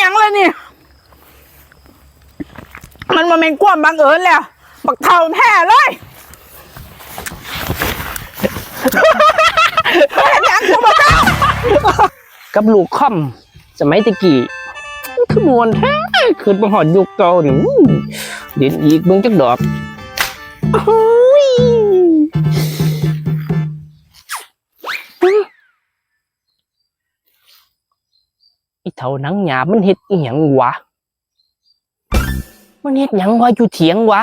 หยังเลยนี่ มันมาเป็นความบังเอิญแล้ว บักเท่าแท้เลยเฮ็ดหยังกูบักเท่ากับลูกค่อมสมัยตะกี้คือมวนแท้คือมาหอดยุคเก่านี่อื้อเด่นอีกเบิ่งจักดอกโอ้ย อ้เท่าหนังหยาบมันเฮ็ดอีหยังวะ มันเฮ็ดหยังวะอยู่เถียงวะ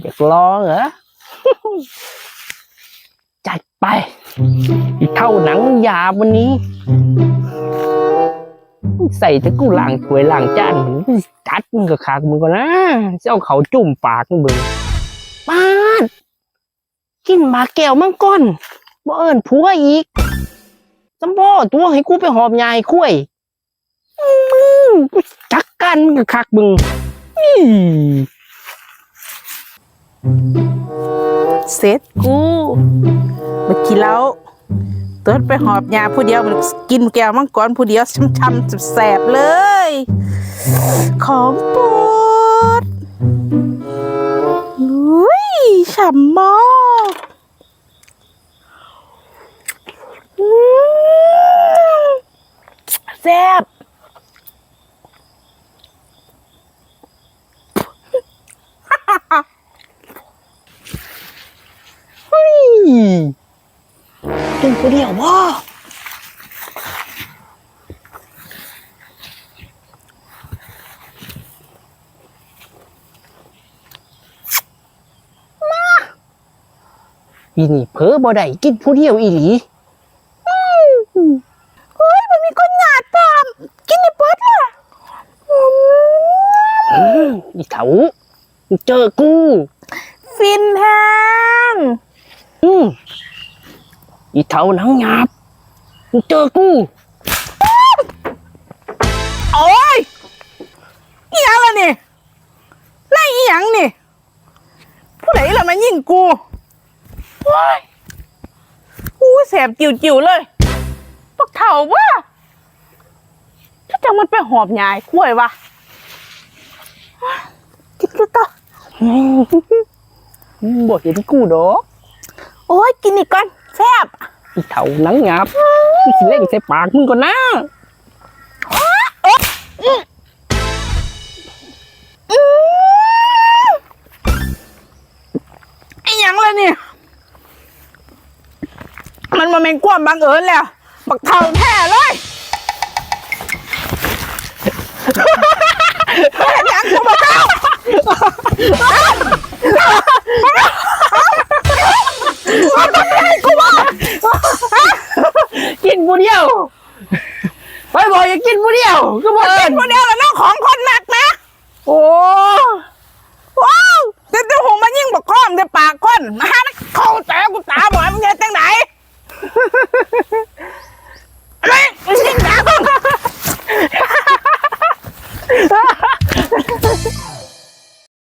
อยากลองเหรอ จัดไป อีเท่าหนังยาวันนี้ ใส่แต่กูหล้างถวยหล้างจานจัดมึงกับขากมึงก่อนนะเจะเอาเขาจุ่มปากมึงเบิ่งปาด กินหมาแก้วมังก้อนบ่เอิญผัวอีกจำบ่ตัวให้กูไปหอบยายคุ้ยมึงกูจักกันมึงกับขากมึงอี้เสร็จกูบักขี้เหล้าเติร์ดไปหอบยาผู้เดียวมันกินแก้วมังกรผู้เดียวช้ำๆแสบเลย ของปรดอุ้ยฉ่ำมากอืม แซ่บกินผู้เดียวบ่อีนี่เผลอบ่ได้กินผู้เดียวอีหลี เฮ้ยมันมีคนหยาดตาม กินในเปิดล่ะอืม อืม อีเถามึงเจอกู ฟินแฮงอืมอีเถาหนังหยาบมึงเจอกู โอ้ยอีหยังล่ะนี่ไล่อีหยังนี่ ผู้ใดล่ะมายิงกูโอ้ยอู้แสบจิ๋วๆเลยปักเถ่าว่าถ้าจังมันไปหอบยายคุ้ยวะกินก็ต่อ บ่เห็นกูดอกโอ้ยกินอีกก่อนแซ่บอีเถาหนังหยาบมึงสิเล่งใส่ปากมึงก่อนนะอืมไอ้หยังเลยนี่มันมาเป็นความบังเอิญแล้วบักเท่าแท้เลยเฮ็ดหยังกูบักเท่า กินผู้เดียวไปบอกอย่ากินผู้เดียวก็บอกกินคนเดียวแล้วน้องของคนหนักนะ โอ้